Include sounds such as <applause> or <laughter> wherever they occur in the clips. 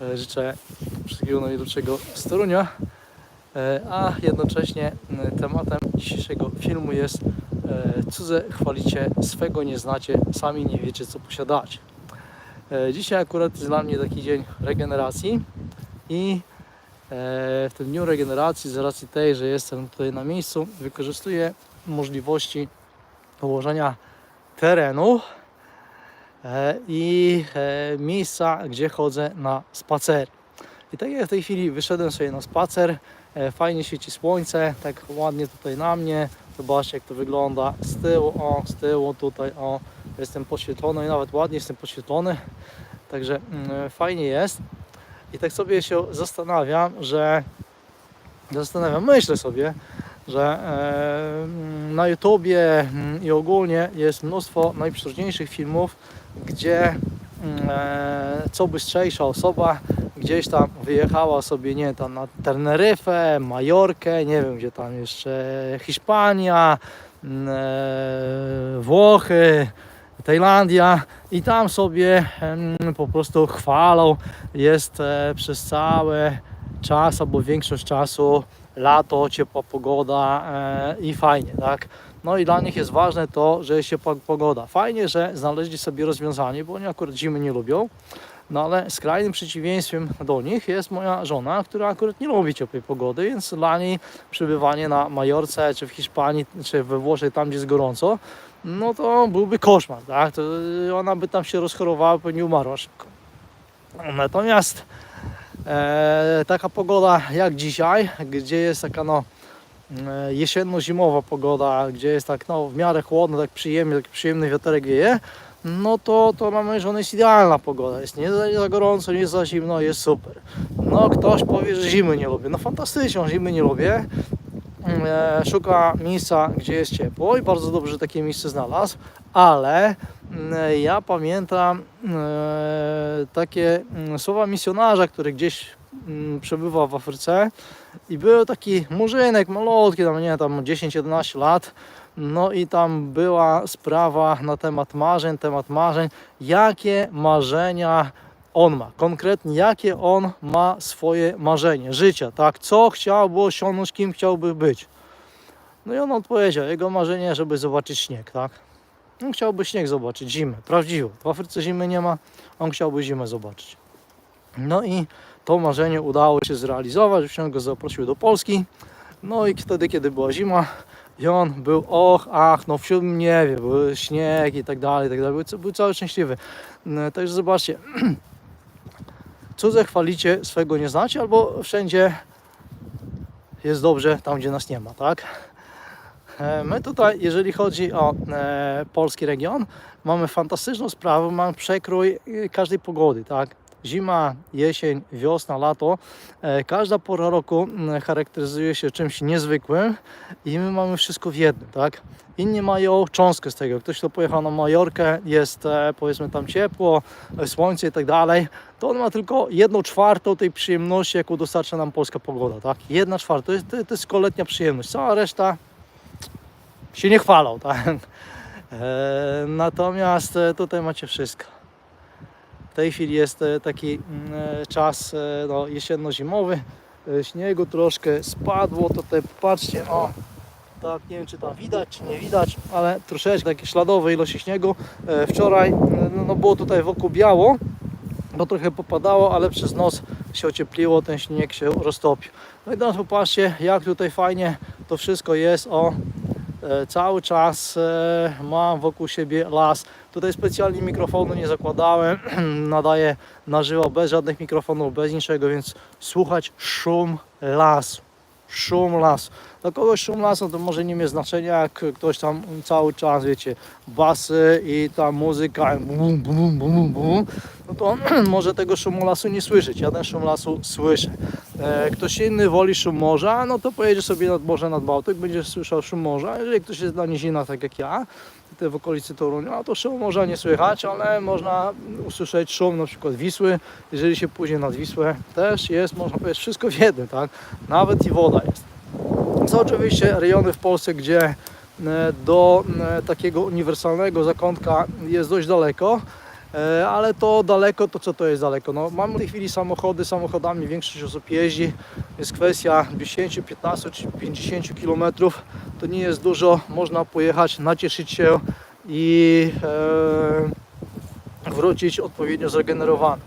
E, Życzę wszystkiego najlepszego z Torunia. E, A jednocześnie m, tematem dzisiejszego filmu jest e, cudze chwalicie, swego nie znacie, sami nie wiecie co posiadacie. E, Dzisiaj akurat jest dla mnie taki dzień regeneracji i e, w tym dniu regeneracji z racji tej, że jestem tutaj na miejscu, wykorzystuję możliwości położenia terenu e, i e, miejsca, gdzie chodzę na spacer. I tak jak w tej chwili wyszedłem sobie na spacer, e, fajnie świeci słońce, tak ładnie tutaj na mnie. Zobaczcie jak to wygląda z tyłu, o, z tyłu tutaj, o, jestem podświetlony i nawet ładnie jestem podświetlony. Także mm, fajnie jest. I tak sobie się zastanawiam, że zastanawiam, myślę sobie, że e, mm, na YouTubie mm, i ogólnie jest mnóstwo najprzeróżniejszych filmów, gdzie mm, e, co bystrzejsza osoba gdzieś tam wyjechała sobie, nie tam na Teneryfę, Majorkę, nie wiem gdzie tam jeszcze, Hiszpania, mm, e, Włochy, Tajlandia i tam sobie em, po prostu chwalą jest e, przez cały czas albo większość czasu lato, ciepła pogoda e, i fajnie, tak? No i dla nich jest ważne to, że jest ciepła pogoda. Fajnie, że znaleźli sobie rozwiązanie, bo oni akurat zimy nie lubią. No ale skrajnym przeciwieństwem do nich jest moja żona, która akurat nie lubi ciepłej pogody, więc dla niej przebywanie na Majorce, czy w Hiszpanii, czy we Włoszech, tam gdzie jest gorąco, no to byłby koszmar, tak? To ona by tam się rozchorowała, pewnie umarła szybko. Natomiast e, taka pogoda jak dzisiaj, gdzie jest taka no jesienno-zimowa pogoda, gdzie jest tak no w miarę chłodno, tak przyjemnie, taki przyjemny wiaterek wieje, no to, to dla mojej żony jest idealna pogoda. Jest nie za, nie za gorąco, nie za zimno, jest super. No ktoś powie, że zimy nie lubię. No fantastycznie, zimy nie lubię. E, szuka miejsca, gdzie jest ciepło i bardzo dobrze, że takie miejsce znalazł, ale mm, ja pamiętam e, takie mm, słowa misjonarza, który gdzieś przebywał w Afryce i był taki murzynek malutki, tam nie tam 10-11 lat, no i tam była sprawa na temat marzeń, temat marzeń, jakie marzenia on ma, konkretnie jakie on ma swoje marzenie, życia, tak, co chciałby osiągnąć, kim chciałby być. No i on odpowiedział, jego marzenie, żeby zobaczyć śnieg, tak. On chciałby śnieg zobaczyć, zimę, prawdziwą. W Afryce zimy nie ma, on chciałby zimę zobaczyć. No i to marzenie udało się zrealizować, się go zaprosił do Polski. No i wtedy, kiedy była zima, i on był, och, ach, no w siódmym niebie, był śnieg i tak dalej, i tak dalej. Był, był cały szczęśliwy. Także zobaczcie, <clears throat> cudze chwalicie, swego nie znacie, albo wszędzie jest dobrze tam, gdzie nas nie ma, tak? E, My tutaj, jeżeli chodzi o e, polski region, mamy fantastyczną sprawę, mamy przekrój e, każdej pogody, tak? Zima, jesień, wiosna, lato. E, Każda pora roku m, charakteryzuje się czymś niezwykłym i my mamy wszystko w jednym, tak? Inni mają cząstkę z tego. Ktoś, kto pojechał na Majorkę, jest e, powiedzmy tam ciepło, e, słońce i tak dalej, to on ma tylko jedną czwartą tej przyjemności, jaką dostarcza nam polska pogoda, tak? Jedna czwarta, to jest, to jest koletnia przyjemność. Cała reszta się nie chwalą, tak? <laughs> Natomiast tutaj macie wszystko. Tej chwili jest e, taki mm, e, czas e, no, jesienno-zimowy. Śniegu troszkę spadło, tutaj popatrzcie, o, tak, nie wiem czy tam widać, czy nie widać, ale troszeczkę takie śladowe ilości śniegu. Wczoraj no, no, było tutaj wokół biało, bo trochę popadało, ale przez noc się ociepliło, ten śnieg się roztopił. No i teraz popatrzcie, jak tutaj fajnie to wszystko jest, o, cały czas e, mam wokół siebie las. Tutaj specjalnie mikrofonu nie zakładałem, <clears throat> nadaję na żywo bez żadnych mikrofonów, bez niczego, więc słuchać szum lasu. Szum lasu. Dla kogoś szum lasu to może nie mieć znaczenia, jak ktoś tam cały czas, wiecie, basy i ta muzyka, bum, bum, bum, bum, no to <clears throat> może tego szumu lasu nie słyszeć. Ja ten szum lasu słyszę. E, Ktoś inny woli szum morza, no to pojedzie sobie nad morze, nad Bałtyk, będzie słyszał szum morza. Jeżeli ktoś jest na nizinach, tak jak ja, w okolicy Torunia, no to szumu morza nie słychać, ale można usłyszeć szum na przykład Wisły. Jeżeli się pójdzie nad Wisłę, też jest, można powiedzieć, wszystko w jednym, tak? Nawet i woda jest. Są oczywiście rejony w Polsce, gdzie e, do e, takiego uniwersalnego zakątka jest dość daleko, E, ale to daleko, to co to jest daleko? No, mamy w tej chwili samochody, samochodami większość osób jeździ, jest kwestia 10, 15 czy 50 km, to nie jest dużo, można pojechać, nacieszyć się i e, wrócić odpowiednio zregenerowany.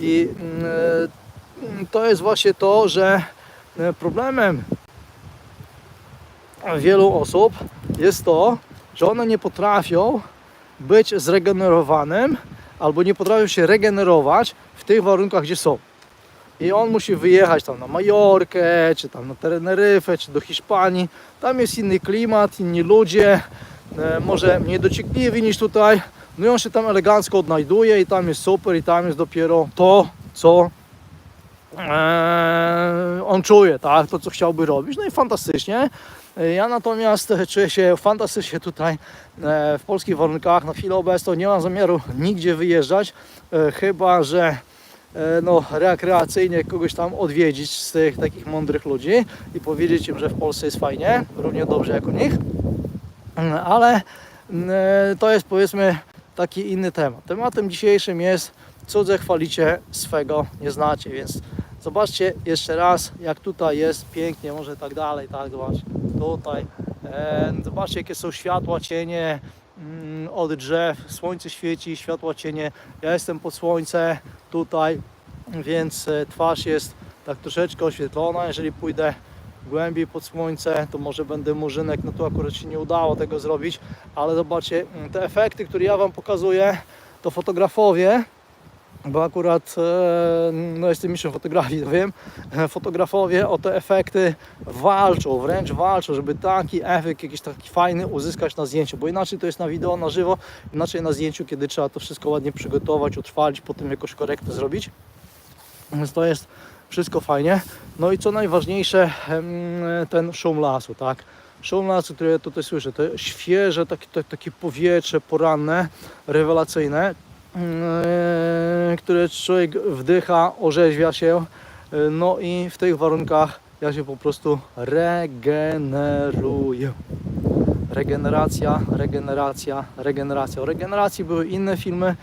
I mm, to jest właśnie to, że e, problemem wielu osób jest to, że one nie potrafią być zregenerowanym albo nie potrafią się regenerować w tych warunkach, gdzie są. I on musi wyjechać tam na Majorkę, czy tam na Teneryfę, czy do Hiszpanii. Tam jest inny klimat, inni ludzie, e, może mniej dociekliwi niż tutaj. No i on się tam elegancko odnajduje i tam jest super i tam jest dopiero to, co on czuje, tak, to co chciałby robić. No i fantastycznie. Ja natomiast czuję się fantastycznie tutaj e, w polskich warunkach. Na chwilę obecną nie mam zamiaru nigdzie wyjeżdżać, chyba że no, rekreacyjnie kogoś tam odwiedzić z tych takich mądrych ludzi i powiedzieć im, że w Polsce jest fajnie, równie dobrze jak u nich. Ale to jest powiedzmy taki inny temat. Tematem dzisiejszym jest cudze chwalicie, swego nie znacie, więc zobaczcie jeszcze raz jak tutaj jest pięknie, może tak dalej, tak, zobacz, tutaj. Zobaczcie jakie są światła, cienie mm, od drzew, słońce świeci, światła, cienie. Ja jestem pod słońce tutaj, więc e, twarz jest tak troszeczkę oświetlona. Jeżeli pójdę głębiej pod słońce, to może będę murzynek, no tu akurat się nie udało tego zrobić, ale zobaczcie, mm, te efekty, które ja Wam pokazuję, to fotografowie, bo akurat e, no jestem mistrzem fotografii, to wiem, e, fotografowie o te efekty walczą, wręcz walczą, żeby taki efekt jakiś taki fajny uzyskać na zdjęciu, bo inaczej to jest na wideo, na żywo, inaczej na zdjęciu, kiedy trzeba to wszystko ładnie przygotować, utrwalić, potem jakoś korektę zrobić. Więc to jest wszystko fajnie. No i co najważniejsze, ten szum lasu, tak? Szum lasu, który ja tutaj słyszę, to świeże, takie, takie powietrze poranne, rewelacyjne, które człowiek wdycha, orzeźwia się. E, No i w tych warunkach ja się po prostu regeneruję. Regeneracja, regeneracja, regeneracja. O regeneracji były inne filmy,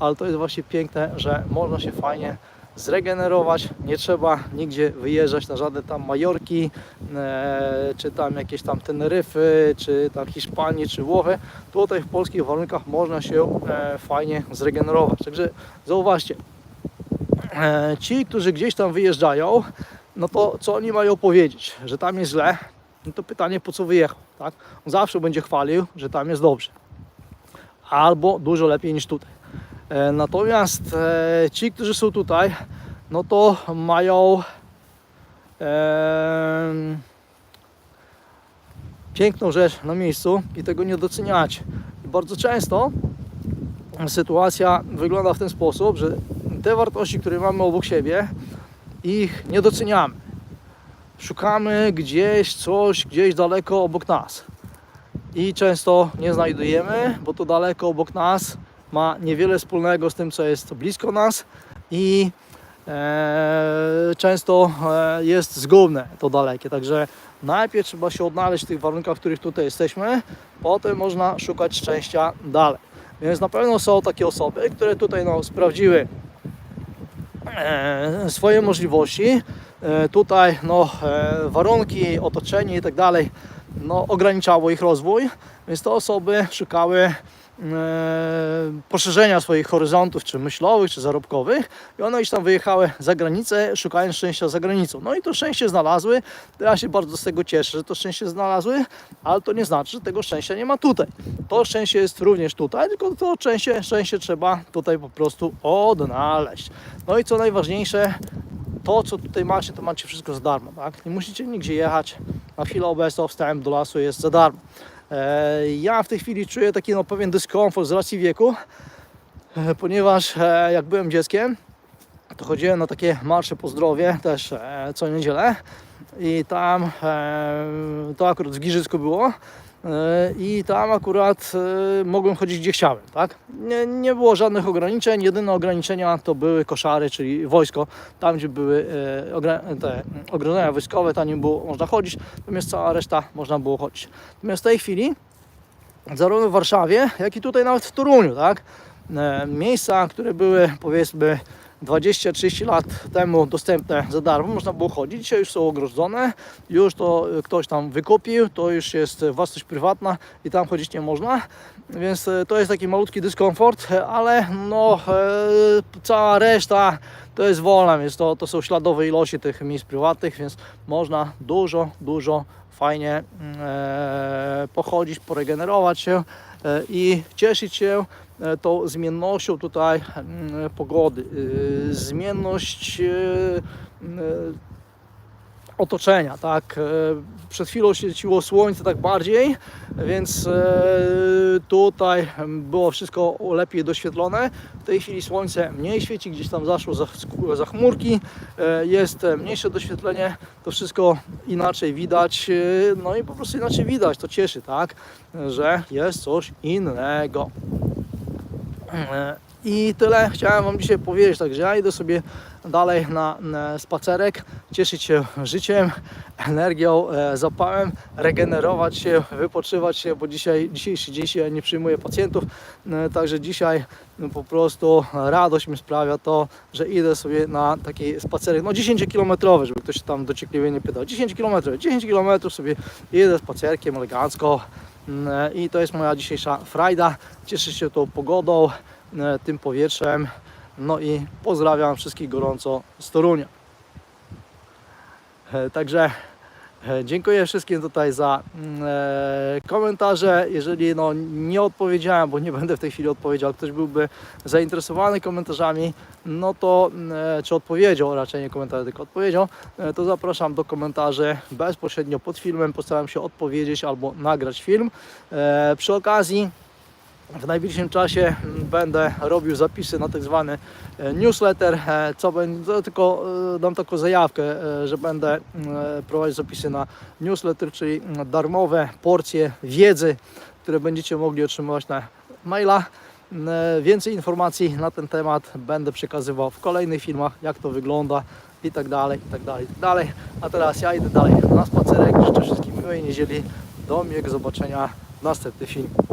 ale to jest właśnie piękne, że można się fajnie zregenerować. Nie trzeba nigdzie wyjeżdżać na żadne tam Majorki, e, czy tam jakieś tam Teneryfy, czy tam Hiszpanii, czy Włochy. Tutaj w polskich warunkach można się e, fajnie zregenerować. Także zauważcie, e, ci, którzy gdzieś tam wyjeżdżają, no to co oni mają powiedzieć? Że tam jest źle? No to pytanie, po co wyjechał, tak? On zawsze będzie chwalił, że tam jest dobrze. Albo dużo lepiej niż tutaj. E, Natomiast e, ci, którzy są tutaj, no to mają piękną rzecz na miejscu i tego nie doceniać. Bardzo często sytuacja wygląda w ten sposób, że te wartości, które mamy obok siebie, ich nie doceniamy. Szukamy gdzieś coś, gdzieś daleko obok nas. I często nie znajdujemy, bo to daleko obok nas ma niewiele wspólnego z tym, co jest blisko nas i e, często e, jest zgubne to dalekie. Także najpierw trzeba się odnaleźć w tych warunkach, w których tutaj jesteśmy, potem można szukać szczęścia dalej. Więc na pewno są takie osoby, które tutaj no, sprawdziły e, swoje możliwości. E, tutaj no, e, warunki, otoczenie i tak dalej no, ograniczało ich rozwój, więc te osoby szukały poszerzenia swoich horyzontów, czy myślowych, czy zarobkowych i one już tam wyjechały za granicę, szukając szczęścia za granicą. No i to szczęście znalazły, ja się bardzo z tego cieszę, że to szczęście znalazły, ale to nie znaczy, że tego szczęścia nie ma tutaj. To szczęście jest również tutaj, tylko to szczęście, szczęście trzeba tutaj po prostu odnaleźć. No i co najważniejsze, to co tutaj macie, to macie wszystko za darmo, tak? Nie musicie nigdzie jechać. Na chwilę obecną wstałem do lasu jest za darmo. E, ja w tej chwili czuję taki no, pewien dyskomfort z racji wieku, e, ponieważ e, jak byłem dzieckiem, to chodziłem na takie marsze po zdrowie też co niedzielę i tam to akurat w Giżycku było i tam akurat e, mogłem chodzić gdzie chciałem, tak? Nie, nie było żadnych ograniczeń, jedyne ograniczenia to były koszary, czyli wojsko, tam gdzie były e, te ogrodzenia wojskowe, tam nie było można chodzić, natomiast cała reszta można było chodzić. Natomiast w tej chwili zarówno w Warszawie, jak i tutaj nawet w Toruniu, tak? e, miejsca, które były powiedzmy 20-30 lat temu dostępne za darmo, można było chodzić, dzisiaj już są ogrodzone, już to e, ktoś tam wykupił, to już jest własność prywatna i tam chodzić nie można, więc e, to jest taki malutki dyskomfort, e, ale no e, cała reszta to jest wolna, więc to, to są śladowe ilości tych miejsc prywatnych, więc można dużo, dużo fajnie e, pochodzić, poregenerować się e, i cieszyć się e, tą zmiennością tutaj mm, pogody. E, zmienność e, e, otoczenia, tak? E, Przed chwilą świeciło słońce tak bardziej, więc e, tutaj było wszystko lepiej doświetlone. W tej chwili słońce mniej świeci, gdzieś tam zaszło za, chmurki, e, jest mniejsze doświetlenie, to wszystko inaczej widać, e, no i po prostu inaczej widać, to cieszy, tak? Że jest coś innego. I tyle chciałem Wam dzisiaj powiedzieć. Także ja idę sobie dalej na, spacerek, cieszyć się życiem, energią, e, zapałem, regenerować się, wypoczywać się, bo dzisiaj, dzisiejszy dzień nie przyjmuję pacjentów. E, Także dzisiaj no, po prostu radość mi sprawia to, że idę sobie na taki spacerek, no 10 km, żeby ktoś tam dociekliwie nie pytał. 10 km, 10 km sobie idę spacerkiem elegancko. Mm, I to jest moja dzisiejsza frajda. Cieszę się tą pogodą, e, tym powietrzem. No i pozdrawiam wszystkich gorąco z Torunia. E, Także e, dziękuję wszystkim tutaj za mm, e, komentarze. Jeżeli no, nie odpowiedziałem, bo nie będę w tej chwili odpowiedział, ktoś byłby zainteresowany komentarzami, no to e, czy odpowiedział, raczej nie komentarze, tylko odpowiedział, e, to zapraszam do komentarzy bezpośrednio pod filmem. Postaram się odpowiedzieć albo nagrać film. E, Przy okazji w najbliższym czasie mm, będę robił zapisy na tak zwany e, newsletter, e, co będzie, tylko e, dam taką zajawkę, że będę mm, prowadzić zapisy na newsletter, czyli mm, darmowe porcje wiedzy, które będziecie mogli otrzymywać na maila. Więcej informacji na ten temat będę przekazywał w kolejnych filmach, jak to wygląda i tak dalej, i tak dalej, i tak dalej. A teraz ja idę dalej na spacerek. Życzę wszystkim miłej niedzieli. Do miłego zobaczenia w następnym filmie.